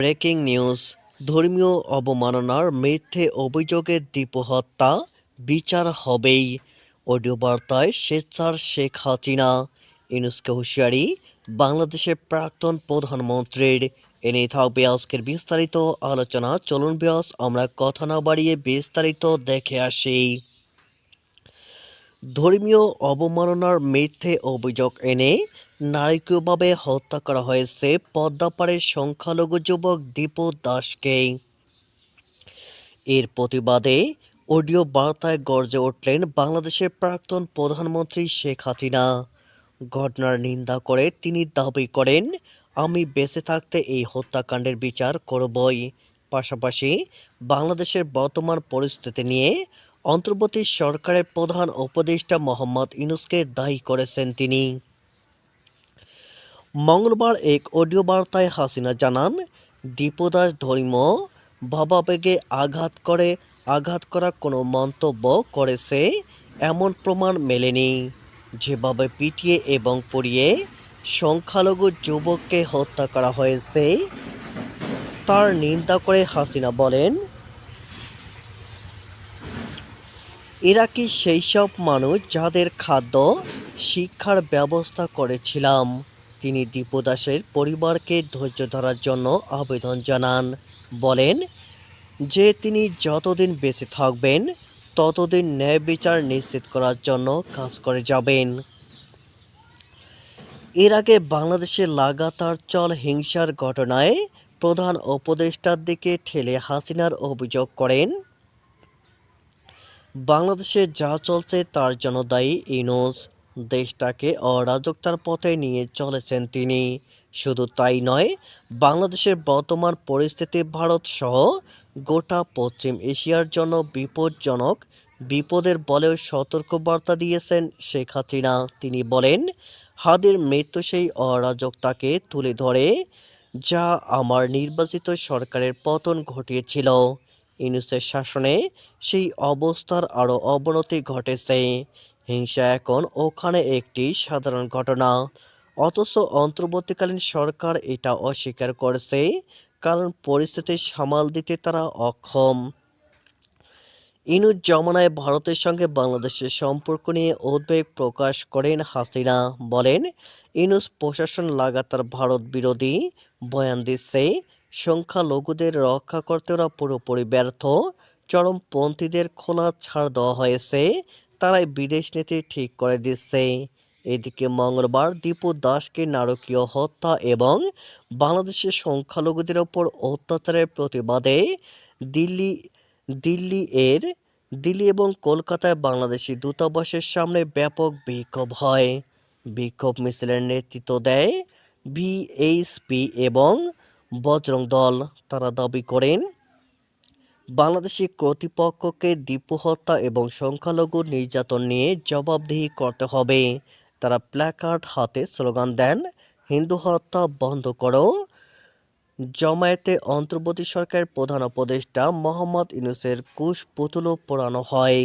Breaking news, ধর্মীয় অবমাননার মিথ্যে অভিযোগে দীপু হত্যা বিচার হবেই। অডিও বার্তায় স্বেচ্ছার শেখ হাসিনা। ইনুসকে হুঁশিয়ারি, বাংলাদেশের প্রাক্তন প্রধানমন্ত্রীর। এনে থাকবে আজকের বিস্তারিত আলোচনা। চলুন ব্যাস, আমরা কথা না বাড়িয়ে বিস্তারিত দেখে আসি। ধর্মীয় অবমাননার মিথ্যে অভিযোগ এনে নারকীয়ভাবে হত্যা করা হয়েছে পদ্মাপাড়ের সংখ্যালঘু যুবক দীপু দাসকে। এর প্রতিবাদে অডিও বার্তায় গর্জে উঠলেন বাংলাদেশের প্রাক্তন প্রধানমন্ত্রী শেখ হাসিনা। ঘটনার নিন্দা করে তিনি দাবি করেন, আমি বেঁচে থাকতে এই হত্যাকাণ্ডের বিচার করবই। পাশাপাশি বাংলাদেশের বর্তমান পরিস্থিতি নিয়ে অন্তর্বর্তী সরকারের প্রধান উপদেষ্টা মোহাম্মদ ইনুসকে দায়ী করেছেন তিনি। মঙ্গলবার এক অডিও বার্তায় হাসিনা জানান, দীপদাস ধর্ম ভাবাবেগে আঘাত করে, আঘাত করা কোনো মন্তব্য করেছে? এমন প্রমাণ মেলেনি। যেভাবে পিটিয়ে এবং পুড়িয়ে সংখ্যালঘু যুবককে হত্যা করা হয়েছে, তার নিন্দা করে হাসিনা বলেন, এরা কি সেই সব মানুষ যাদের খাদ্য, শিক্ষার ব্যবস্থা করেছিলাম? তিনি দীপু দাসের পরিবারকে ধৈর্য ধরার জন্য আবেদন জানান। বলেন যে তিনি যতদিন বেঁচে থাকবেন, ততদিন ন্যায় বিচার নিশ্চিত করার জন্য কাজ করে যাবেন। এর আগে বাংলাদেশে লাগাতার চল হিংসার ঘটনায় প্রধান উপদেষ্টার দিকে ঠেলে হাসিনার অভিযোগ করেন, বাংলাদেশে যা চলছে তার জন্য দায়ী ইউনুস। দেশটাকে অরাজকতার পথে নিয়ে চলেছেন তিনি। শুধু তাই নয়, বাংলাদেশের বর্তমান পরিস্থিতি ভারত সহ গোটা পশ্চিম এশিয়ার জন্য বিপজ্জনক, বিপদের বলেও সতর্কবার্তা দিয়েছেন শেখ হাসিনা। তিনি বলেন, হাদের মৃত্যু সেই অরাজকতাকে তুলে ধরে যা আমার নির্বাচিত সরকারের পতন ঘটিয়েছিল। ইউনুসের শাসনে সেই অবস্থার আরও অবনতি ঘটেছে। হিংসা এখন ওখানে একটি সাধারণ ঘটনা। অথচ অন্তর্বর্তীকালীন সরকার এটা অস্বীকার করেছে, কারণ পরিস্থিতি সামাল দিতে তারা অক্ষম। জমানায় ভারতের সঙ্গে বাংলাদেশের সম্পর্ক নিয়ে উদ্বেগ প্রকাশ করেন হাসিনা। বলেন, ইনুস প্রশাসন লাগাতার ভারত বিরোধী বয়ান দিচ্ছে, সংখ্যালঘুদের রক্ষা করতে ওরা পুরোপুরি ব্যর্থ, চরমপন্থীদের খোলা ছাড় দেওয়া হয়েছে তারাই বিদেশ নীতি ঠিক করে দিচ্ছে। এদিকে মঙ্গলবার দীপু দাসকে নারকীয় হত্যা এবং বাংলাদেশের সংখ্যালঘুদের ওপর অত্যাচারের প্রতিবাদে দিল্লি দিল্লি এর, দিল্লি এবং কলকাতায় বাংলাদেশি দূতাবাসের সামনে ব্যাপক বিক্ষোভ হয়। বিক্ষোভ মিছিলের নেতৃত্ব দেয় ভিএইচপি এবং বজরং দল। তারা দাবি করেন বাংলাদেশি কর্তৃপক্ষকে দীপু হত্যা এবং সংখ্যালঘু নির্যাতন নিয়ে জবাবদিহি করতে হবে। তারা প্ল্যাকার্ড হাতে স্লোগান দেন, হিন্দু হত্যা বন্ধ করো। জমায়েতে অন্তর্বর্তী সরকারের প্রধান উপদেষ্টা মোহাম্মদ ইউনুসের কুশ পুতুলও পোড়ানো হয়।